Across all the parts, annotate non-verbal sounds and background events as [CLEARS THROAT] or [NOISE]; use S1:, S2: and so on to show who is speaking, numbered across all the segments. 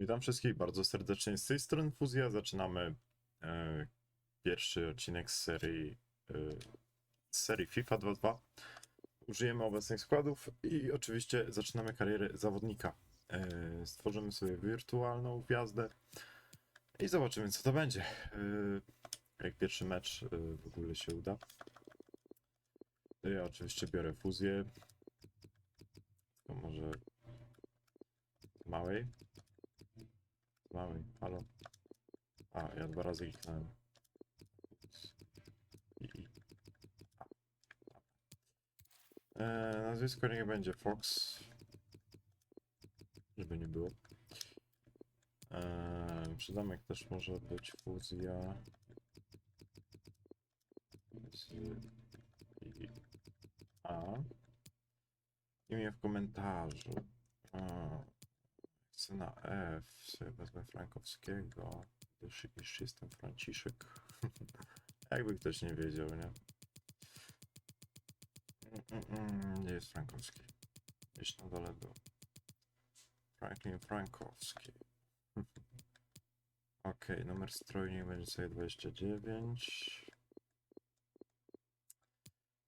S1: Witam wszystkich bardzo serdecznie z tej strony Fuzja. Zaczynamy e, pierwszy odcinek z serii, e, serii FIFA 22. Użyjemy obecnych składów i oczywiście zaczynamy karierę zawodnika. E, stworzymy sobie wirtualną gwiazdę i zobaczymy co to będzie. E, jak pierwszy mecz e, w ogóle się uda. Ja oczywiście biorę fuzję. To może małej. Małej, halo. A, ja dwa razy kliknąłem. E, nazwisko niech będzie Fox. Żeby nie było. E, przydomek też może być fuzja. Z, i, a. Imię w komentarzu. A. Chcę na F, sobie wezmę Frankowskiego, gdyż iż jestem Franciszek. [LAUGHS] Jakby ktoś nie wiedział, nie? Gdzie jest Frankowski? Gdzieś na dole był. Franklin Frankowski. [LAUGHS] Ok, numer strojnik będzie sobie 29.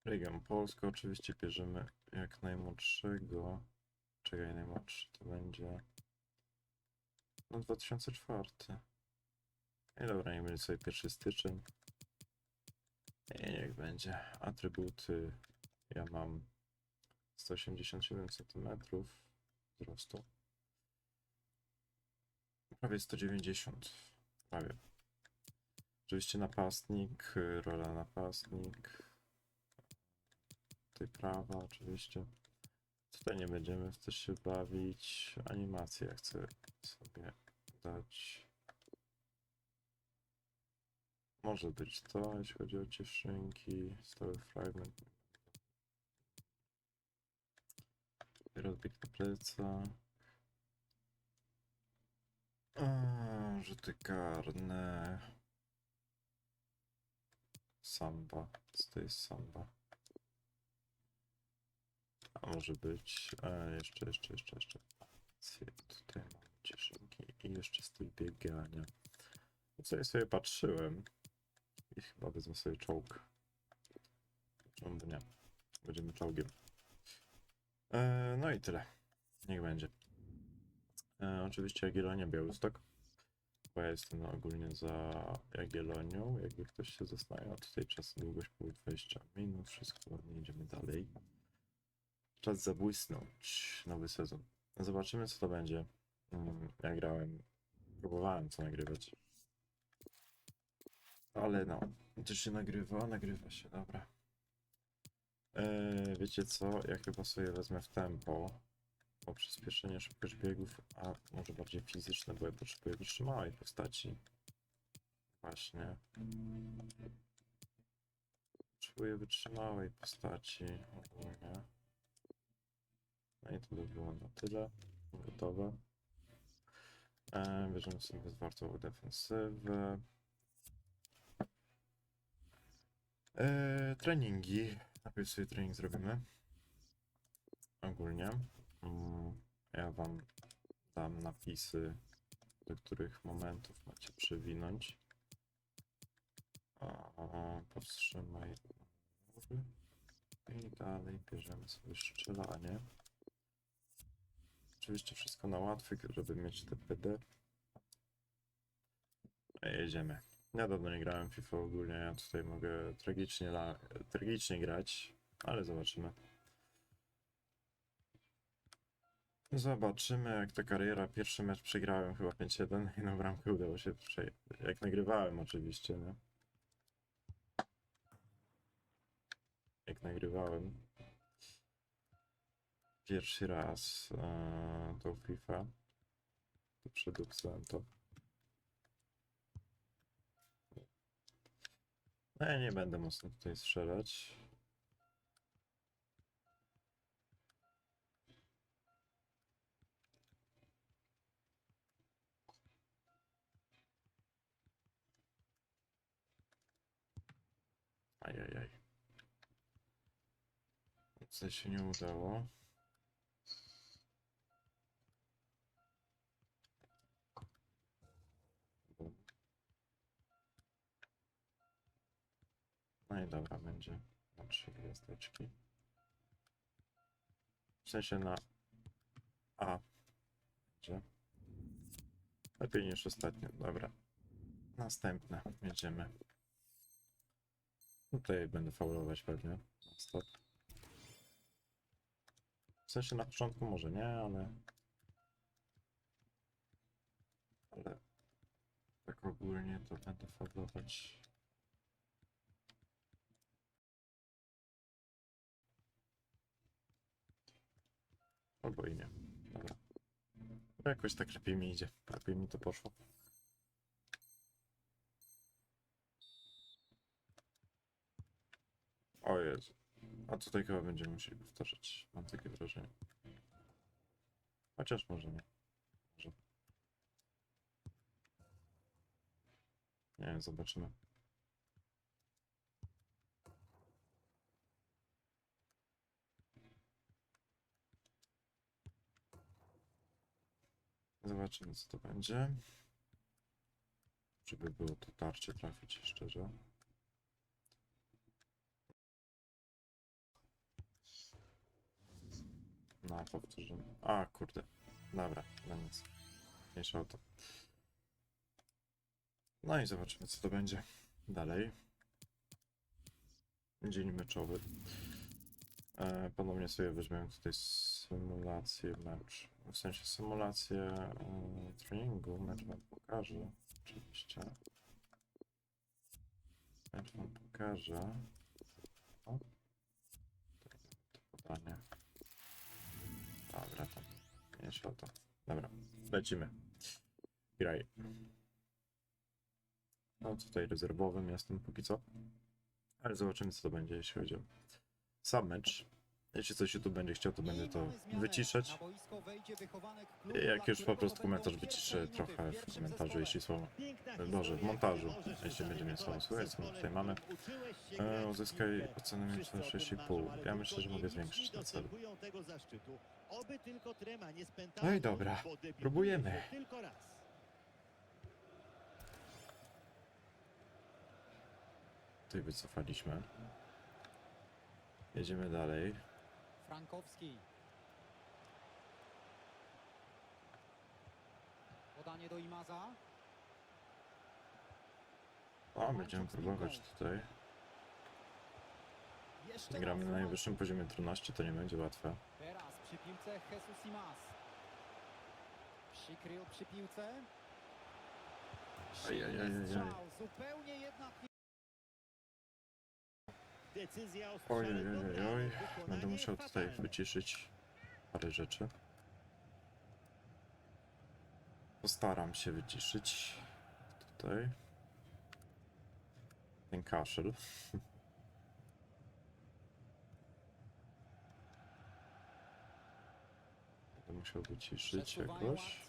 S1: Region Polska oczywiście bierzemy jak najmłodszego. Czekaj, najmłodszy to będzie... No 2004. I dobra, niech będzie sobie 1 styczeń. I niech będzie. Atrybuty. Ja mam 187 cm wzrostu. Prawie 190. Prawie. Oczywiście napastnik, rola napastnik. Tutaj prawa oczywiście. Tutaj nie będziemy w to się bawić. Animację chcę sobie dać. Może być to, jeśli chodzi o cieszynki. Stały fragment. Rozbieg na pleca. Rzuty karne. Samba. Co to jest samba? A może być. E, jeszcze, jeszcze, jeszcze, jeszcze. Tutaj mam cieszynki i jeszcze styl biegania. No co ja sobie patrzyłem. I chyba wezmę sobie czołg. Czemu by nie? Będziemy czołgiem. E, no i tyle. Niech będzie. E, oczywiście Jagiellonia Białystok. Bo ja jestem ogólnie za Jagiellonią. Jakby ktoś się zastanawiał, tutaj czas długość było 20 minut. Wszystko ładnie, idziemy dalej. Czas zabłysnąć. Nowy sezon. Zobaczymy, co to będzie. Mm, Ja grałem. Próbowałem co nagrywać. Ale no. To się nagrywa, nagrywa się, dobra. Eee, wiecie co? Ja chyba sobie wezmę w tempo. Bo przyspieszenie szybkość biegów, a może bardziej fizyczne, bo ja potrzebuję wytrzymałej postaci. Właśnie. Potrzebuję wytrzymałej postaci ogólnie. No i to by było na tyle. Gotowe. E, bierzemy sobie zwartą defensywę. E, treningi. Najpierw sobie trening zrobimy. Ogólnie. Mm, ja wam dam napisy, do których momentów macie przewinąć. O, powstrzymaj. I dalej bierzemy sobie strzelanie. Oczywiście wszystko na łatwych, żeby mieć TPD. A jedziemy. Ja dawno nie grałem FIFA ogólnie, ja tutaj mogę tragicznie, la, tragicznie grać, ale zobaczymy. Zobaczymy jak ta kariera. Pierwszy mecz przegrałem chyba 5-1 i na bramkę udało się prze... Jak nagrywałem oczywiście, nie? Jak nagrywałem. Pierwszy raz e, tą FIFA. To przedupsałem to. No ja nie będę mocno tutaj strzelać. Ajajaj. Co się nie udało. I dobra, będzie na trzy gwiazdeczki. W sensie na A. Będzie. Lepiej niż ostatnio, dobra. Następne, jedziemy. Tutaj będę faulować pewnie. Stop. W sensie na początku może nie, ale... Ale... Tak ogólnie to będę faulować. Albo i nie. Dobra. Jakoś tak lepiej mi idzie. Lepiej mi to poszło. O Jezu. A tutaj chyba będziemy musieli powtarzać. Mam takie wrażenie. Chociaż może nie. Może. Nie wiem, zobaczymy. Zobaczymy co to będzie. Żeby było to tarcie trafić szczerze. No, powtórzymy. A, kurde. Dobra, na nic. Mniejsza o to. No i zobaczymy, co to będzie dalej. Dzień meczowy. E, ponownie sobie weźmiemy tutaj symulację mecz. W sensie symulację e, treningu. Mecz wam pokażę. Oczywiście. Mecz wam pokażę. O. To podanie. Dobra, tam. Mniejsza o to. Dobra, lecimy. Graj. No tutaj rezerwowym jestem póki co. Ale zobaczymy co to będzie, jeśli chodzi o sam mecz. Jeśli coś YouTube będzie chciał, to będę to wyciszać. Jak już po prostu komentarz wyciszę trochę w komentarzu, jeśli są... Boże, w montażu, jeśli będzie mnie słabo słychać, co tutaj mamy. E, uzyskaj ocenę minus 6,5. Ja myślę, że mogę zwiększyć ten cel. No i dobra, próbujemy. Tutaj wycofaliśmy. Jedziemy dalej.
S2: Frankowski. Podanie do Imaza.
S1: O, będziemy próbować tutaj.
S2: Jeszcze
S1: Gramy na najwyższym poziomie trudności, to nie będzie łatwe.
S2: Teraz przy piłce Jesus Imaz. Przykrył przy piłce.
S1: Ajajajajaj.
S2: Strzał, Zupełnie jednak
S1: Oj, oj, oj, oj. Będę musiał tutaj wyciszyć parę rzeczy. Postaram się wyciszyć tutaj ten kaszel. [LAUGHS] Będę musiał wyciszyć jakoś.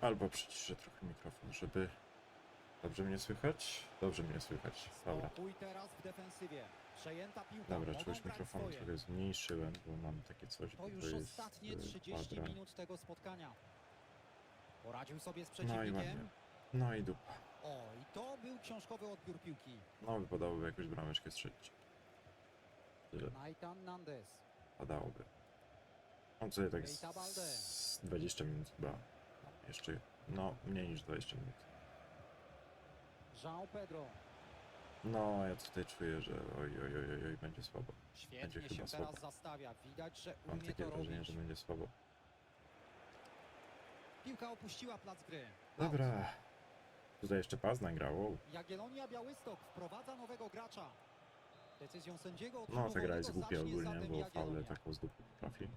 S1: Albo przyciszę trochę mikrofon, żeby dobrze mnie słychać. Dobrze mnie słychać. Dobra.
S2: Spokój teraz w defensywie. Przejęta piłka.
S1: Dobra,
S2: grać
S1: mikrofonu trochę zmniejszyłem, bo mam takie coś,
S2: To już
S1: jest
S2: ostatnie
S1: y,
S2: 30
S1: kwadra.
S2: minut tego spotkania. Poradził sobie z
S1: No i ładnie.
S2: przeciwnikiem.
S1: No i dupa.
S2: O, i to był książkowy odbiór piłki.
S1: No wypadałoby jakąś brameczkę strzelić. Tyle
S2: Nathan Nandes.
S1: padałoby. Mam tutaj tak
S2: Keita Balde.
S1: z 20 minut chyba. No, Jeszcze, no mniej niż 20 minut.
S2: João Pedro.
S1: No, ja tutaj czuję, że oj, oj, oj, oj, oj będzie słabo.
S2: Świetnie
S1: chyba
S2: się teraz
S1: słabo.
S2: zastawia. Widać, że
S1: Mam
S2: umie
S1: takie
S2: to
S1: wrażenie,
S2: robić.
S1: że będzie słabo.
S2: Piłka opuściła plac gry.
S1: Dobra. Tutaj jeszcze pas nagrało.
S2: Jagiellonia Białystok wprowadza nowego gracza. Decyzją sędziego
S1: No, ta gra jest głupia ogólnie, bo faule taką z dupy potrafi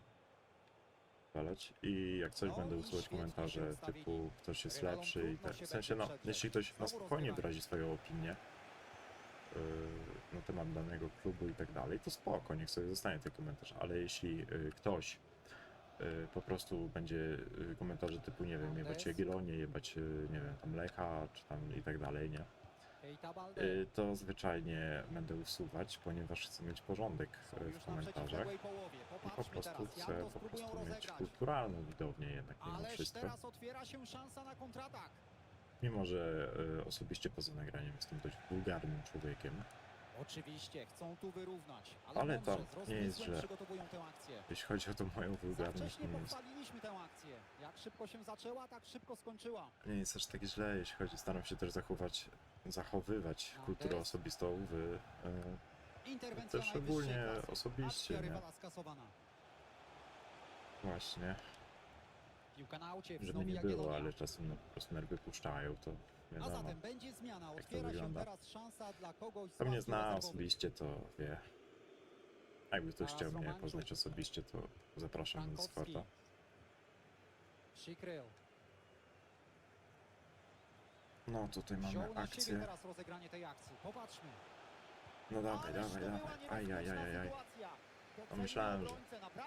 S1: walać. I jak coś będę usuwać komentarze typu ktoś jest lepszy i tak. W sensie, no, jeśli ktoś na spokojnie wyrazi swoją opinię yy, na temat danego klubu i tak dalej, to spoko, niech sobie zostanie ten komentarz. Ale jeśli yy, ktoś yy, po prostu będzie yy, komentarze typu, nie wiem, jebać Jagiellonię, jebać, yy, nie wiem, tam Lecha, czy tam i tak dalej, nie? Yy, to zwyczajnie będę usuwać, ponieważ chcę mieć porządek
S2: już
S1: w komentarzach. I po prostu chcę po prostu mieć kulturalną widownię jednak mimo wszystko. Mimo, że y, osobiście poza nagraniem jestem dość wulgarnym człowiekiem,
S2: Oczywiście, chcą tu wyrównać, ale,
S1: Ale to nie jest źle.
S2: przygotowują tę akcję.
S1: jeśli chodzi o tą moją wulgarność, nie jest,
S2: tę akcję. Jak szybko się zaczęła, tak szybko skończyła.
S1: nie jest aż tak źle, jeśli chodzi, staram się też zachować, zachowywać kulturę osobistą w,
S2: Interwencja
S1: Też
S2: najwyższej
S1: ogólnie
S2: klasy.
S1: osobiście,
S2: Akcja
S1: nie?
S2: rywala skasowana.
S1: właśnie,
S2: Piłka na aucie,
S1: żeby nie było, ale czasem no, po prostu nerwy puszczają, to
S2: A
S1: wiadomo.
S2: zatem będzie zmiana.
S1: jak to
S2: Otwiera się
S1: wygląda.
S2: teraz szansa dla kogoś z
S1: Kto mnie
S2: ławki
S1: zna
S2: rezerwowych.
S1: osobiście, to wie. Jakby ktoś chciał mnie poznać osobiście, to zapraszam na
S2: Frankowski.
S1: Discorda.
S2: Przykrył.
S1: No tutaj mamy akcję.
S2: teraz rozegranie tej akcji. Popatrzmy.
S1: No dawaj, dawaj,
S2: to
S1: dawaj. Ajajajajaj.
S2: sytuacja.
S1: No
S2: Docenił
S1: myślałem, że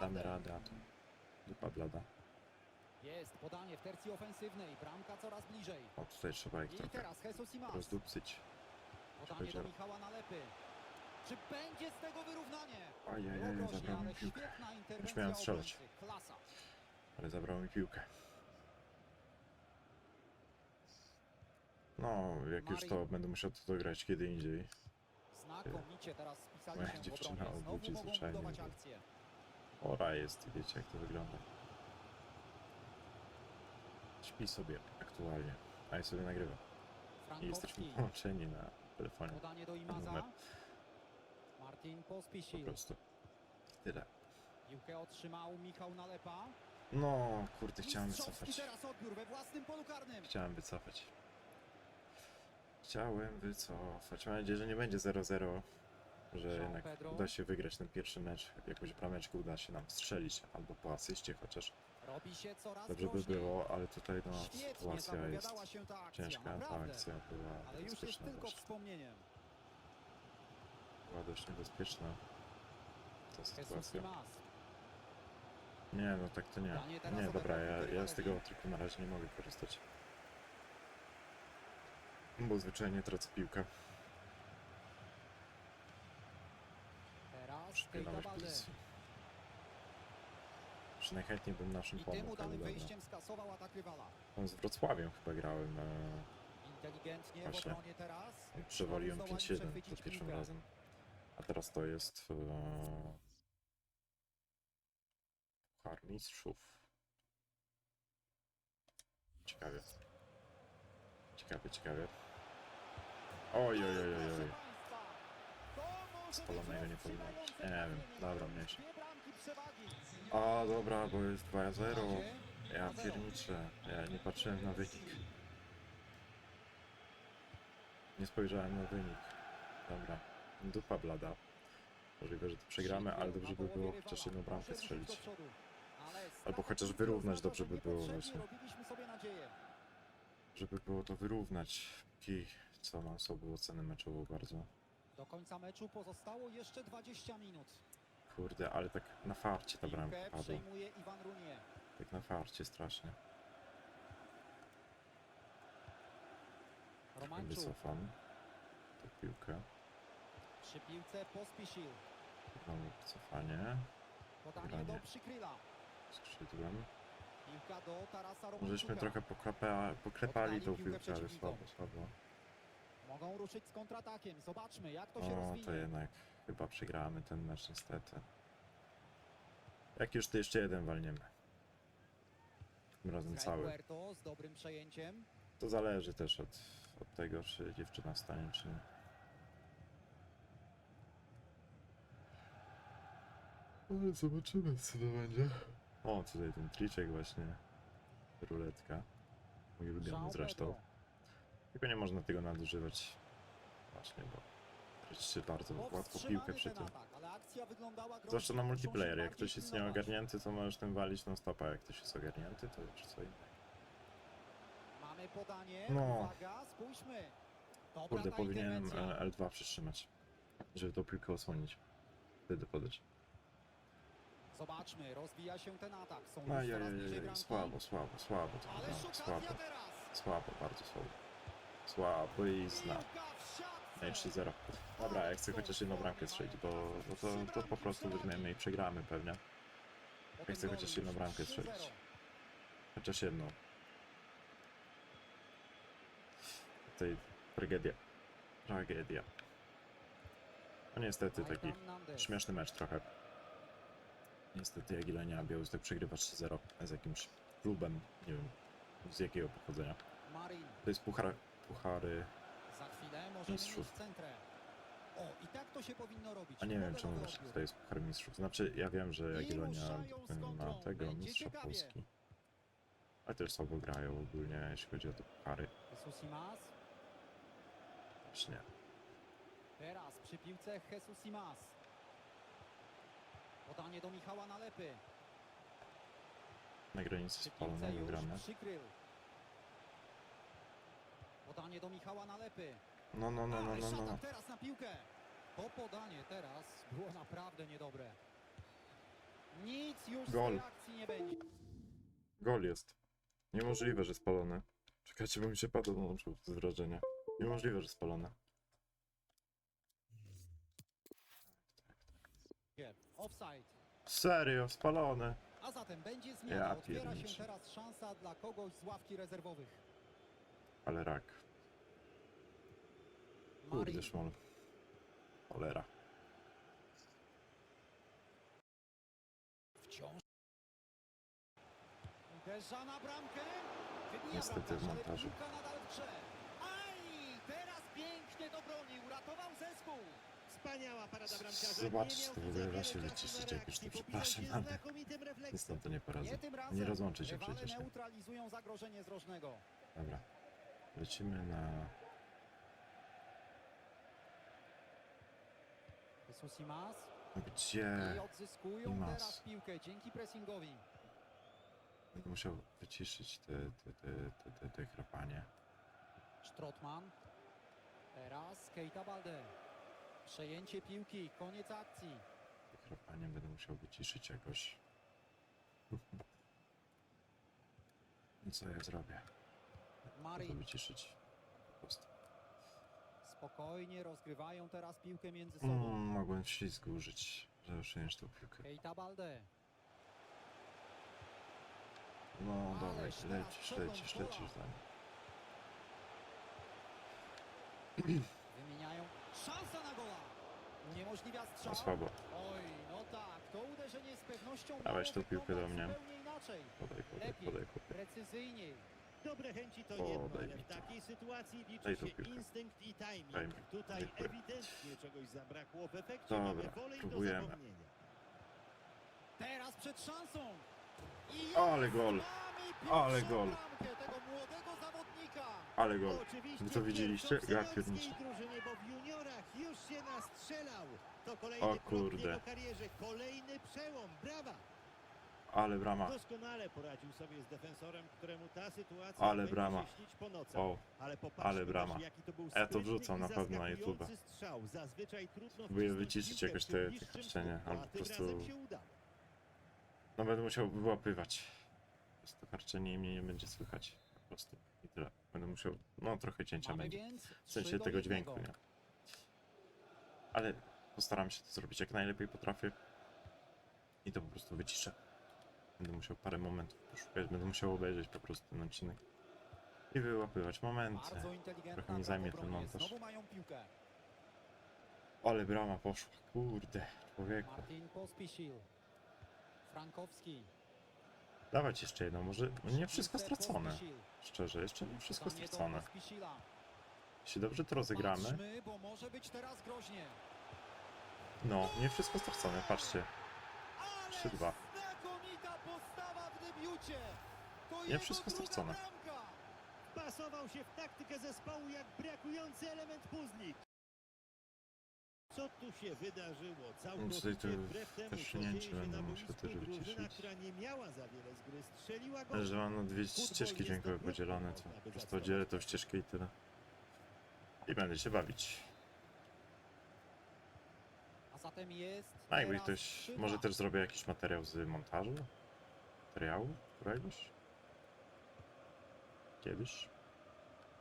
S1: damy radę, a tu dupa blada.
S2: Jest podanie w tercji ofensywnej. Bramka coraz bliżej.
S1: O, tutaj trzeba ich
S2: I
S1: trochę
S2: teraz Jesus
S1: rozdupcyć.
S2: Podanie
S1: powiedział.
S2: do Michała Nalepy. Czy będzie z tego wyrównanie?
S1: Ajajaj,
S2: Było groźnie,
S1: zabrał mi
S2: ale
S1: piłkę.
S2: świetna interwencja
S1: miałem strzelać.
S2: obrońcy. Klasa.
S1: Ale zabrał mi piłkę. No, jak już to będę musiał to dograć kiedy indziej.
S2: Znakomicie teraz spisali
S1: Moja
S2: się w
S1: dziewczyna
S2: obronie. Znowu
S1: obudzi
S2: mogą
S1: zwyczajnie,
S2: budować
S1: bo-
S2: akcję.
S1: Ora jest, wiecie jak to wygląda. Śpi sobie aktualnie, a ja sobie nagrywam. I jesteśmy
S2: Frankowski.
S1: połączeni na telefonie.
S2: Podanie do
S1: numer.
S2: Imaza. Martin
S1: Po prostu. Tyle.
S2: Piłkę otrzymał Michał Nalepa.
S1: No, kurde, chciałem
S2: Mistrzowski
S1: wycofać.
S2: teraz odbiór we własnym polu karnym.
S1: Chciałem wycofać. Chciałem wycofać. Mam nadzieję, że nie będzie 0-0. Że jednak uda się wygrać ten pierwszy mecz. Jakąś brameczkę uda się nam strzelić. Albo po asyście chociaż.
S2: Robi się coraz
S1: Dobrze by było, ale tutaj no sytuacja jest ciężka. Ta akcja była
S2: Ale już jest tylko
S1: dość.
S2: wspomnieniem.
S1: Była dość niebezpieczna ta sytuacja. Nie, no tak to nie. Nie, dobra, ja, ja z tego triku na razie nie mogę korzystać. Bo zwyczajnie tracę piłkę.
S2: Teraz Balde.
S1: pozycji. Już najchętniej bym naszym pomógł, ale dobra.
S2: wyjściem skasował atak rywala.
S1: Tam z Wrocławiem chyba grałem. E,
S2: Inteligentnie w
S1: Właśnie.
S2: obronie teraz.
S1: przewaliłem
S2: Znowu zdołali
S1: 5-7
S2: przechwycić
S1: za pierwszym
S2: piłkę.
S1: razem. A teraz to jest... E, Puchar Mistrzów. Ciekawie. Ciekawie, ciekawie. Oj, oj, oj, oj, oj. Spalonego nie powinno być. Nie wiem, dobra, mniejsza. A dobra, bo jest
S2: Na
S1: 2-0.
S2: razie
S1: Ja
S2: 2-0.
S1: pierniczę. Ja nie patrzyłem na wynik. Nie spojrzałem na wynik. Dobra. Dupa blada. Możliwe, że to przegramy, ale dobrze by było chociaż jedną bramkę strzelić. Albo chociaż wyrównać dobrze by było właśnie. Żeby było to wyrównać. Póki co mam sobie ocenę meczową bardzo.
S2: Do końca meczu pozostało jeszcze 20 minut.
S1: Kurde, ale tak na farcie ta bramka
S2: Piłkę
S1: padła.
S2: przejmuje Iwan Runie.
S1: Tak na farcie strasznie.
S2: Romańczuk
S1: Wycofam. Tę piłkę.
S2: przy piłce Pospisil.
S1: Znowu wycofanie.
S2: Podanie
S1: Granie.
S2: do Przykryla.
S1: Skrzydłem.
S2: Piłka do Tarasa Romańczuka.
S1: Możeśmy trochę poklepa, poklepali tą
S2: piłkę
S1: ale słabo, słabo.
S2: Mogą ruszyć z kontratakiem. Zobaczmy jak to się
S1: O,
S2: rozwinie.
S1: to jednak chyba przegramy ten mecz niestety. Jak już to jeszcze jeden walniemy. Tym razem
S2: Sky
S1: cały.
S2: Puerto z dobrym przejęciem.
S1: To zależy też od, od tego, czy dziewczyna wstanie, czy nie. Ale zobaczymy, co to będzie. O, tutaj ten triczek właśnie. Ruletka. Mój ulubiony
S2: João
S1: zresztą.
S2: Pedro.
S1: Tylko nie można tego nadużywać. Właśnie, bo tracicie bardzo łatwo piłkę przy tym. Zwłaszcza na
S2: się
S1: multiplayer. Jak ktoś jest nieogarnięty, to możesz tym walić non stopa. Jak ktoś jest ogarnięty, to już co innego.
S2: Mamy podanie.
S1: No.
S2: Uwaga, spójrzmy. Dobra
S1: Kurde,
S2: ta
S1: powinienem
S2: interwencja.
S1: e, L2 przytrzymać, żeby tą piłkę osłonić. Wtedy podać.
S2: Zobaczmy, rozwija się ten atak. Są już coraz bliżej bramki.
S1: słabo, słabo, słabo to
S2: Ale
S1: wygląda,
S2: okazja
S1: słabo,
S2: teraz.
S1: słabo, bardzo słabo. Słabo i zna. I 3-0. Dobra, ja chcę chociaż jedną bramkę strzelić, bo, bo to, to po prostu weźmiemy i przegramy pewnie.
S2: Potem
S1: chcę chociaż jedną bramkę
S2: 3-0.
S1: strzelić. Chociaż jedną. tutaj tragedia. Tragedia. No niestety taki śmieszny mecz trochę. Niestety Jagiellonia Białystok przegrywa 3-0 z jakimś klubem, nie wiem z jakiego pochodzenia. To jest puchar, puchary,
S2: Za chwilę może
S1: Mistrzów.
S2: tak to się powinno robić.
S1: a nie wiem czemu właśnie to jest puchar mistrzów. Znaczy ja wiem, że Jagiellonia
S2: z
S1: ma tego mistrza. Polski. Ale też słabo grają ogólnie, jeśli chodzi o te puchary.
S2: Jesus Simas.
S1: Też nie.
S2: Teraz przy piłce Jesus Simas. Podanie do Michała Nalepy.
S1: Na granicy spalonego
S2: już
S1: gramy.
S2: przykrył. Podanie do Michała Nalepy.
S1: No, no, no, no, no, no. no.
S2: teraz na piłkę. To podanie teraz było naprawdę niedobre. Nic już
S1: Gol.
S2: z tej akcji nie będzie.
S1: Gol jest. Niemożliwe, że spalone. Czekajcie, bo mi się padło łączył z wrażenia. Niemożliwe, że spalone.
S2: Offside.
S1: Serio, spalone.
S2: A zatem będzie zmiana.
S1: Ja
S2: Otwiera się
S1: pierniczę.
S2: teraz szansa dla kogoś z ławki rezerwowych.
S1: Ale rak. Kurde szmol. Cholera.
S2: Wciąż. Uderza na bramkę. Wybija
S1: Niestety
S2: bramkarz,
S1: w
S2: ale
S1: montażu.
S2: piłka nadal w grze. Aj! Teraz pięknie dobronił. Ratował zespół.
S3: Wspaniała parada bramkarza.
S1: Zobaczcie, to w ogóle da się wyciszyć, jak już to przepraszam, ale. Jestem to nie poradzę.
S2: Nie
S1: rozłączy się
S2: Rywale
S1: przecież. Nie?
S2: neutralizują zagrożenie z rożnego.
S1: Dobra. Lecimy na...
S2: Jesus Simas.
S1: Gdzie?
S2: I odzyskują
S1: Simas.
S2: teraz piłkę dzięki pressingowi.
S1: Będę musiał wyciszyć te, te, te, te, te, te chrapanie.
S2: Strottman. Teraz Keita Balde. Przejęcie piłki, koniec akcji.
S1: Te chrapanie będę musiał wyciszyć jakoś. I [LAUGHS] co ja zrobię?
S2: Marin
S1: prostu.
S2: spokojnie rozgrywają teraz piłkę między sobą.
S1: Mm, mogłem ślizgu użyć, żeby przyjąć tą piłkę.
S2: Keita Balde.
S1: No dawaj,
S2: Ależ teraz
S1: lecisz, lecisz, lecisz. [CLEARS THROAT]
S2: Wymieniają. Szansa na gola. Uniemożliwia strzał.
S1: No słabo.
S2: Oj, no tak, to uderzenie z pewnością
S1: Dawaj tą piłkę do mnie.
S2: inaczej.
S1: Podaj, podaj,
S2: Lepiej,
S1: podaj,
S2: precyzyjniej.
S3: Dobre chęci to
S1: O,
S3: jedno,
S1: daj
S3: ale
S1: mi
S3: w
S1: to.
S3: takiej sytuacji liczy
S1: Daj tą
S3: się
S1: piłkę.
S3: instynkt i
S1: Daj
S3: timing.
S1: mi.
S3: Tutaj
S1: Dziękuję.
S3: ewidentnie czegoś zabrakło. W efekcie
S1: Dobra,
S3: mamy wolej do
S1: próbujemy.
S3: zapomnienia.
S2: Teraz przed szansą. I
S1: Ale gol. Ale gol.
S2: bramkę tego młodego zawodnika.
S1: Ale gol.
S3: Oczywiście
S1: to widzieliście?
S3: w
S1: pierniczę.
S3: drużynie, bo w juniorach już się nastrzelał. To kolejny
S1: O kurde.
S3: karierze, kolejny przełom. Brawa!
S1: Ale brama.
S3: Doskonale poradził sobie z defensorem, któremu ta sytuacja
S1: Ale brama.
S3: po nocach.
S1: O,
S3: Ale
S1: ale brama.
S3: też, jaki to był
S1: Ja to wrzucam na pewno na
S3: strzał. Zazwyczaj trudno
S1: Próbuję wyciszyć jakoś te- te
S3: słupku,
S1: albo po prostu- no będę musiał wyłapywać. Harczenie i mnie nie będzie słychać. Po prostu. I tyle. Będę musiał, no trochę cięcia
S2: Mamy
S1: będzie. W sensie tego dźwięku, nie? Ale postaram się to zrobić jak najlepiej potrafię. I to po prostu wyciszę. Będę musiał parę momentów poszukać, będę musiał obejrzeć po prostu ten odcinek. I wyłapywać momenty. Trochę mi zajmie
S2: w
S1: ten montaż. Ale brama poszła, kurde, człowieku.
S2: Martin Pospisil. Frankowski.
S1: Dawać jeszcze jedną, może nie wszystko stracone. Szczerze, jeszcze nie wszystko stracone. Jeśli dobrze to rozegramy, no, nie wszystko stracone, patrzcie.
S2: Ale
S1: 3-2.
S2: Debiucie. To
S1: Nie wszystko stracone.
S3: Pasował się w taktykę zespołu jak brakujący element puzli. Co tu się wydarzyło? Całkowicie
S1: to
S3: wbrew temu, co dzieje się na boisku,
S1: też
S3: drużyna, która nie miała za wiele z gry, strzeliła gol.
S1: Że mam na dwie ścieżki dźwiękowe podzielone, to po prostu oddzielę tą ścieżkę i tyle. I będę się bawić.
S2: A zatem jest
S1: A jakby ktoś,
S2: 3-2.
S1: może też zrobię jakiś materiał z montażu? Materiału któregoś? Kiedyś?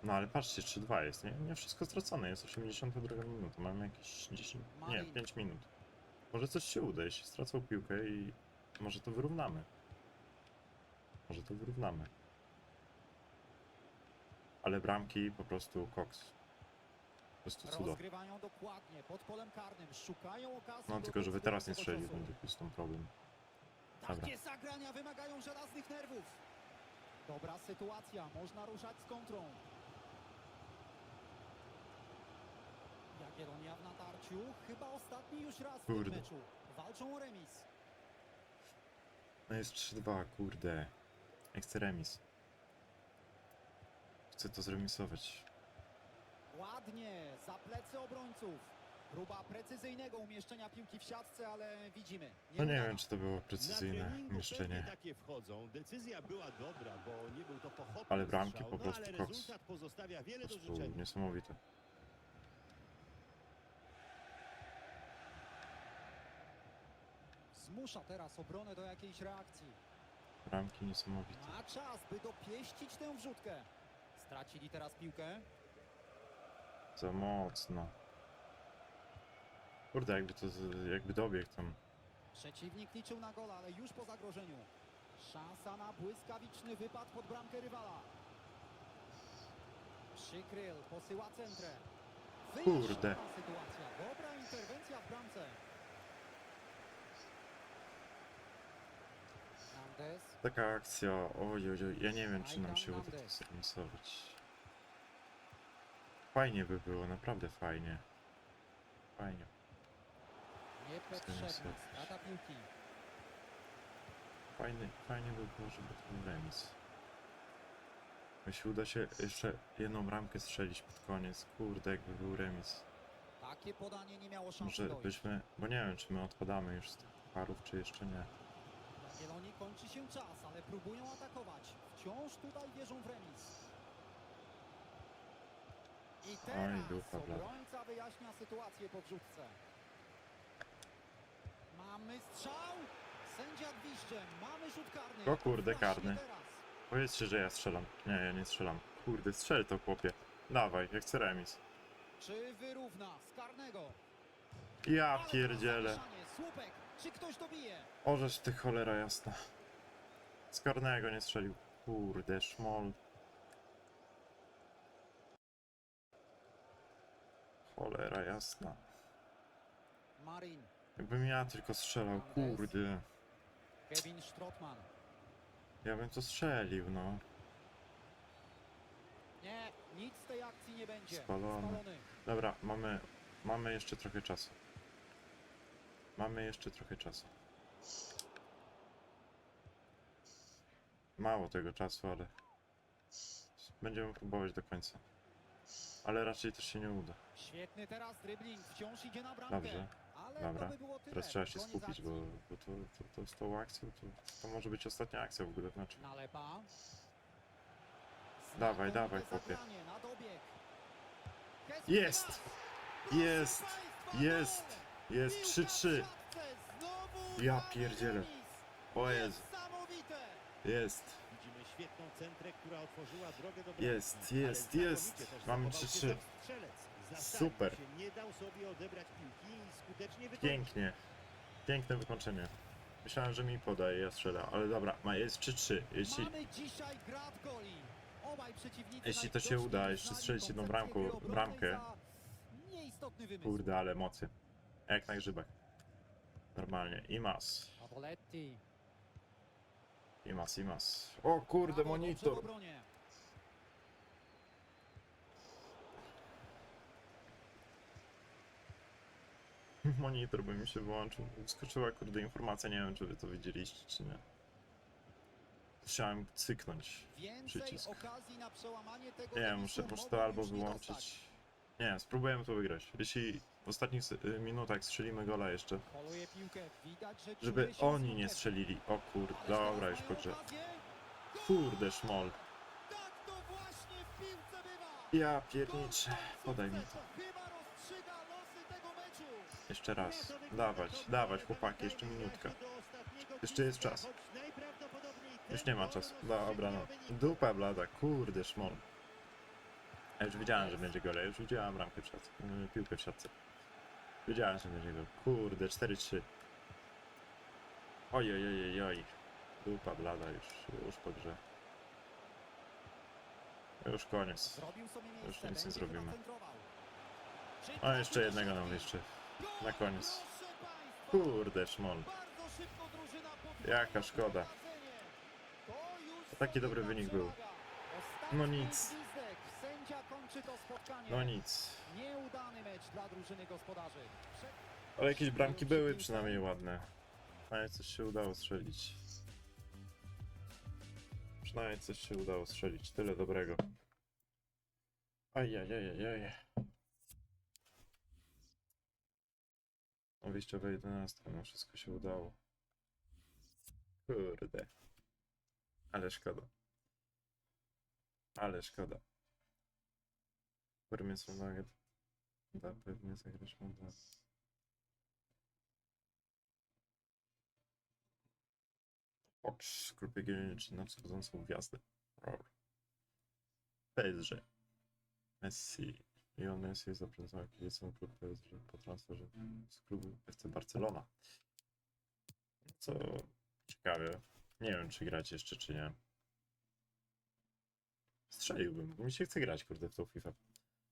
S1: No ale patrzcie, 3-2 jest, nie? Nie wszystko stracone, jest 82 minuta, mamy jakieś 10, nie,
S2: Marin.
S1: 5 minut. Może coś się uda, jeśli stracą piłkę i może to wyrównamy. Może to wyrównamy. ale bramki po prostu koks. Po prostu cudo.
S2: Rozgrywają dokładnie pod polem karnym, szukają okazji.
S1: No tylko, żeby teraz nie strzelił, będzie jest ten problem. Dobra.
S2: Takie zagrania wymagają żelaznych nerwów. Dobra sytuacja, można ruszać z kontrą. Jagiellonia w natarciu, chyba ostatni już raz w tym
S1: Kurde.
S2: meczu. Walczą o remis.
S1: No jest 3-2, kurde. Ja chcę remis. Chcę to zremisować.
S2: Ładnie, za plecy obrońców. Próba precyzyjnego umieszczenia piłki w siatce, ale widzimy.
S1: No nie wiem, czy to było precyzyjne umieszczenie.
S3: takie wchodzą. Decyzja była dobra, bo nie był to pochopny
S1: Ale bramki
S3: strzał,
S1: po
S3: no,
S1: prostu
S3: ale
S1: koks.
S3: rezultat pozostawia wiele
S1: Po
S3: do
S1: prostu
S3: życzenia.
S1: niesamowite.
S2: Zmusza teraz obronę do jakiejś reakcji.
S1: Bramki niesamowite.
S2: Ma czas, by dopieścić tę wrzutkę. Stracili teraz piłkę.
S1: Za mocno. Kurde, jakby to, z- jakby dobiegł tam.
S2: Przeciwnik liczył na gola, ale już po zagrożeniu. Szansa na błyskawiczny wypad pod bramkę rywala. Przykryl posyła centrę.
S1: Kurde.
S2: Sytuacja. Dobra interwencja w bramce.
S1: Taka akcja, oj, oj, oj, ja nie wiem, czy nam się uda to zremisować. Fajnie by było, naprawdę fajnie. Fajnie.
S2: Niepotrzebna strata piłki.
S1: Fajnie, fajnie by było, żeby to był remis. Jeśli uda się jeszcze jedną bramkę strzelić pod koniec, kurde, jakby był remis.
S2: Takie podanie nie miało szansy
S1: Może
S2: dojść.
S1: byśmy, bo nie wiem, czy my odpadamy już z tych parów, czy jeszcze nie.
S2: Jagiellonii kończy się czas, ale próbują atakować. Wciąż tutaj wierzą w remis. I teraz
S1: dupa blada.
S2: obrońca wyjaśnia sytuację po wrzutce. Mamy strzał. Sędzia gwizdże. Mamy rzut karny.
S1: O kurde,
S2: Właśnie
S1: karny.
S2: teraz.
S1: Powiedzcie, że ja strzelam. Nie, ja nie strzelam. Kurde, strzel to chłopie. Dawaj, jak chcę remis.
S2: Czy wyrówna z karnego?
S1: Ja
S2: Ale
S1: pierdzielę.
S2: zamieszanie. Słupek. Czy ktoś dobije?
S1: Orzesz ty cholera jasna. Z karnego nie strzelił. Kurde, szmol. Cholera jasna.
S2: Marin.
S1: Jakbym ja tylko strzelał, kurde.
S2: Kevin Strottman.
S1: Ja bym to strzelił, no.
S2: Nie, nic z tej akcji nie będzie.
S1: Spalony.
S2: Spalony.
S1: Dobra, mamy, mamy jeszcze trochę czasu. Mamy jeszcze trochę czasu. Mało tego czasu, ale będziemy próbować do końca. Ale raczej też się nie uda.
S2: Świetny teraz dribbling, wciąż idzie na bramkę.
S1: Dobrze, dobra. teraz trzeba się skupić, bo, bo to, to, to z tą akcją to, to może być ostatnia akcja w ogóle meczu.
S2: Nalepa.
S1: Dawaj, dawaj, chłopie. Jest! Jest! Jest! Jest
S2: piłka w
S1: 3-3!
S2: siatce, znowu
S1: Ja pierdzielę. O Jezu, jest! Jest, jest, jest. Mamy
S3: zachował się
S1: 3-3. Super. Pięknie. Piękne wykończenie. Myślałem, że mi podaje, ja strzelę, ale dobra, ma jest 3-3. Jeśli, Jeśli to się uda, jeszcze strzelić jedną bramkę.
S2: wymysł.
S1: kurde, ale emocje. Jak na grzybach. Normalnie. Imas. Imas, Imas. O kurde, monitor. [LAUGHS] Monitor by mi się wyłączył. Skoczyła kurde informacja, nie wiem czy wy to widzieliście czy nie. Chciałem cyknąć. Przycisk. Nie,
S2: remisu
S1: muszę,
S2: mogą
S1: to albo wyłączyć. Nie, spróbujemy to wygrać. Jeśli w ostatnich y, minutach strzelimy gola jeszcze, żeby oni nie strzelili. O kurde, dobra już
S2: mają
S1: po grze.
S2: okazję. Gol!
S1: Kurde, szmol.
S2: Tak.
S1: Ja pierniczę. Podaj mi to.
S2: Chyba rozstrzyga losy tego meczu.
S1: Jeszcze raz. Dawać, dawać chłopaki, jeszcze minutka. Jeszcze jest czas. Już nie ma czasu. Dobra, no. Dupa blada, kurde, szmol. Ja już wiedziałem, że będzie gol. Ja już widziałem bramkę w siatce, yy, piłkę w siatce. Wiedziałem, że będzie gol. Kurde, 4-3. Oj, oj, oj, oj, oj. Dupa blada już, już po grze. Już koniec. Już nic nie zrobimy. A jeszcze jednego nam jeszcze. Na koniec. Kurde, szmon. Jaka szkoda.
S3: To
S1: taki dobry wynik był. No nic. No nic.
S2: Nieudany mecz dla drużyny gospodarzy.
S1: Ale jakieś bramki były przynajmniej ładne. Przynajmniej coś się udało strzelić. Przynajmniej coś się udało strzelić. Tyle dobrego. Ajajajajaj. Wyjściowe 11, no wszystko się udało. Kurde. Ale szkoda. Ale szkoda. Który są nugget. Da pewnie zagrać mu da. Fox, grupy geniuszy na wschodzącą gwiazdę. Roar. PSG. Messi. Lionel jest zaprezentował kibicom klub PSG po transferze z klubu FC Barcelona. Co ciekawie. Nie wiem, czy grać jeszcze, czy nie. Strzeliłbym, bo mi się chce grać, kurde, w tą FIFA.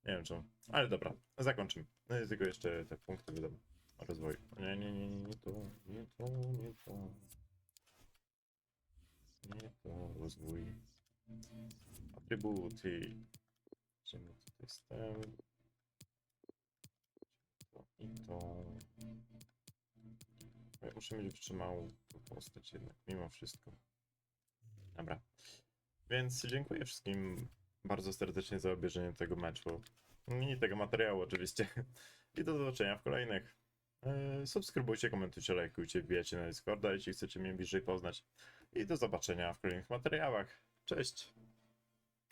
S1: Nie wiem czemu. Ale dobra, zakończymy. No i tylko jeszcze te punkty wydam rozwoju. Nie, nie, nie, nie, nie to, nie to, nie to. Nie to, rozwój. Atrybuty. Zobaczymy tutaj wstęp. To i to. Ja Muszę mieć wytrzymałą postać jednak, mimo wszystko. Dobra. Więc dziękuję wszystkim bardzo serdecznie za obejrzenie tego meczu. I tego materiału oczywiście. I do zobaczenia w kolejnych. Eee, Subskrybujcie, komentujcie, lajkujcie, wbijajcie na Discorda, jeśli chcecie mnie bliżej poznać. I do zobaczenia w kolejnych materiałach. Cześć!